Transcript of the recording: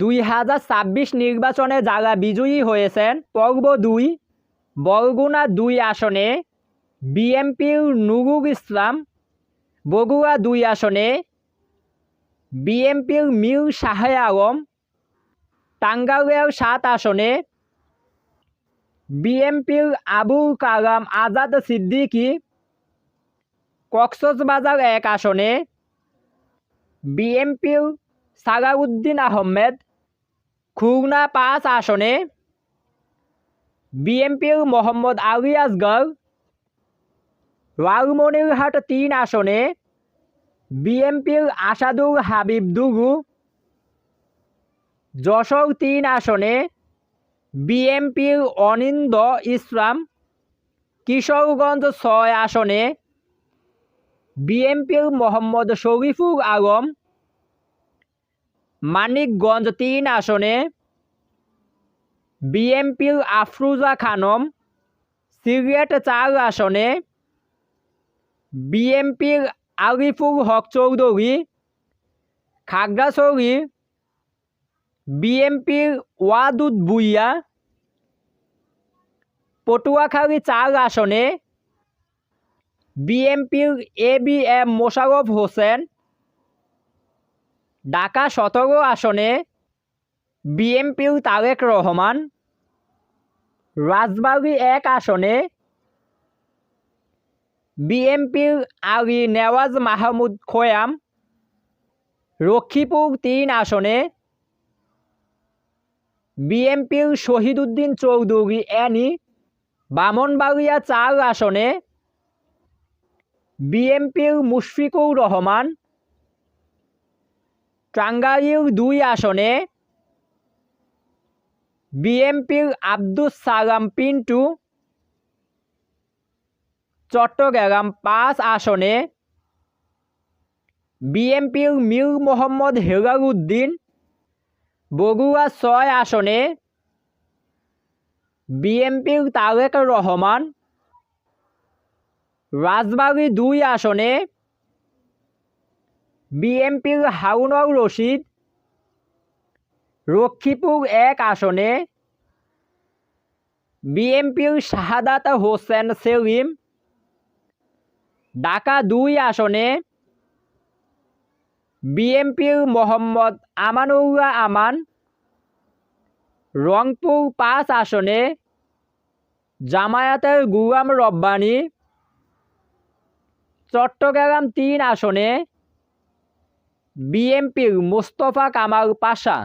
দুই হাজার ছাব্বিশ নির্বাচনে যারা বিজয়ী হয়েছেন পর্ব দুই, বরগুনা দুই আসনে বিএমপির নুরুল ইসলাম, বগুড়া দুই আসনে বিএমপির মীর শাহে আলম, টাঙ্গাইলের সাত আসনে বিএমপির আবুল কালাম আজাদ সিদ্দিকী, কক্সবাজার এক আসনে বিএমপির সালাউদ্দিন আহমেদ, খুলনা পাঁচ আসনে বিএমপির মোহাম্মদ আলী আসগর লালমনিরহাট তিন আসনে বিএমপির আসাদুল হাবিব দুগু, যশোর তিন আসনে বিএমপির অনিন্দ ইসলাম, কিশোরগঞ্জ ছয় আসনে বিএমপির মোহাম্মদ শরীফুল আলম মানিকগঞ্জ তিন আসনে বিএমপির আফরুজা খানম সিলেট চার আসনে বিএমপির আরিফুল হক চৌধুরী খাগড়াছড়ি বিএমপির ওয়াদুদ বুইয়া পটুয়াখালী চার আসনে বিএমপির A B M Mosharraf Hossain Dhaka সতেরো আসনে বিএমপির তারেক রহমান, রাজবাড়ী এক আসনে বিএমপির আলী নেওয়াজ মাহমুদ খোয়াম লক্ষ্মীপুর তিন আসনে বিএমপির শহীদুদ্দিন চৌধুরী অ্যানি বামনবাড়িয়া চার আসনে বিএমপির মুশফিকুর রহমান টাঙ্গাইল দুই আসনে বিএমপির আব্দুস সালাম পিন্টু, চট্টগ্রাম পাঁচ আসনে বিএমপির মীর মোহাম্মদ হেলালুদ্দিন বগুড়া ছয় আসনে বিএমপির তারেক রহমান, রাজবাড়ী দুই আসনে বিএমপির হারুনর রশিদ লক্ষ্মীপুর এক আসনে, বিএমপির শাহাদাত হোসেন সেলিম, ঢাকা দুই আসনে, বিএমপির মোহাম্মদ আমানুল্লাহ আমান, রংপুর পাঁচ আসনে, জামায়াতের গুলাম রব্বানী, চট্টগ্রাম তিন আসনে বিএমপির মোস্তফা কামাল পাশা